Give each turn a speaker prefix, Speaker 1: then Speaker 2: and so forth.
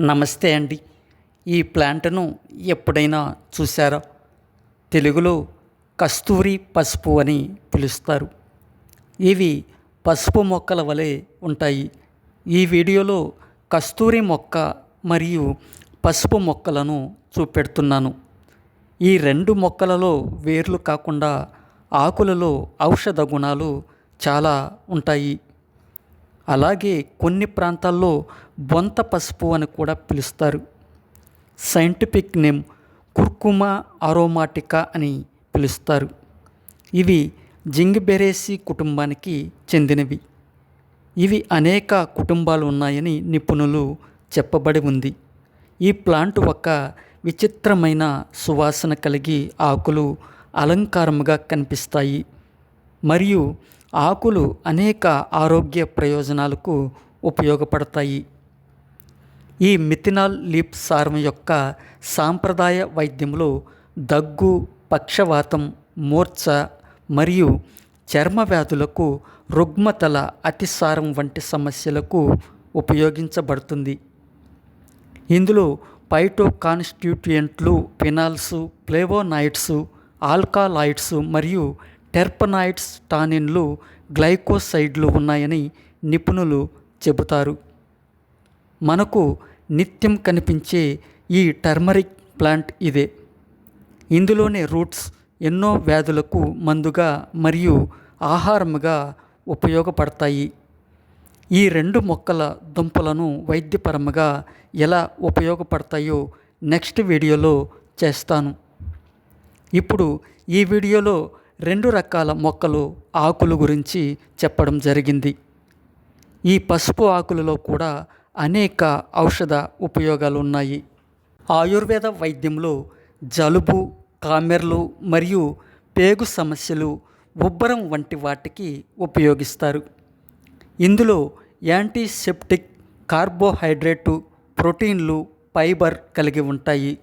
Speaker 1: నమస్తే అండి. ఈ ప్లాంట్ను ఎప్పుడైనా చూసారా తెలుగులో కస్తూరి పసుపు అని పిలుస్తారు. ఇవి పసుపు మొక్కల వలె ఉంటాయి. ఈ వీడియోలో కస్తూరి మొక్క మరియు పసుపు మొక్కలను చూపెడుతున్నాను. ఈ రెండు మొక్కలలో వేర్లు కాకుండా ఆకులలో ఔషధ గుణాలు చాలా ఉంటాయి. అలాగే కొన్ని ప్రాంతాల్లో బొంత పసుపు అని కూడా పిలుస్తారు. సైంటిఫిక్ నేమ్ కుర్కుమా అరోమాటికా అని పిలుస్తారు. ఇవి జింగిబెరేసి కుటుంబానికి చెందినవి. ఇవి అనేక కుటుంబాలు ఉన్నాయని నిపుణులు చెప్పబడి ఉంది. ఈ ప్లాంట్ ఒక విచిత్రమైన సువాసన కలిగి ఆకులు అలంకారముగా కనిపిస్తాయి. మరియు ఆకులు అనేక ఆరోగ్య ప్రయోజనాలకు ఉపయోగపడతాయి. ఈ మిథినాల్ లీప్ సారం యొక్క సాంప్రదాయ వైద్యంలో దగ్గు పక్షవాతం మూర్ఛ మరియు చర్మ వ్యాధులకు రుగ్మతల అతిసారం వంటి సమస్యలకు ఉపయోగించబడుతుంది. ఇందులో పైటో ఫినాల్సు ఫినాల్స్ ఫ్లేవోనాయిడ్స్ ఆల్కాలాయిడ్స్ మరియు టెర్పనాయిడ్స్ టానిన్లు గ్లైకోసైడ్లు ఉన్నాయని నిపుణులు చెబుతారు. మనకు నిత్యం కనిపించే ఈ టర్మరిక్ ప్లాంట్ ఇదే. ఇందులోని రూట్స్ ఎన్నో వ్యాధులకు మందుగా మరియు ఆహారముగా ఉపయోగపడతాయి. ఈ రెండు మొక్కల దుంపలను వైద్యపరముగా ఎలా ఉపయోగపడతాయో నెక్స్ట్ వీడియోలో చేస్తాను. ఇప్పుడు ఈ వీడియోలో రెండు రకాల మొక్కలు ఆకులు గురించి చెప్పడం జరిగింది. ఈ పసుపు ఆకులలో కూడా అనేక ఔషధ ఉపయోగాలు ఉన్నాయి. ఆయుర్వేద వైద్యంలో జలుబు కామెర్లు మరియు పేగు సమస్యలు ఉబ్బరం వంటి వాటికి ఉపయోగిస్తారు. ఇందులో యాంటీసెప్టిక్ కార్బోహైడ్రేటు ప్రోటీన్లు ఫైబర్ కలిగి ఉంటాయి.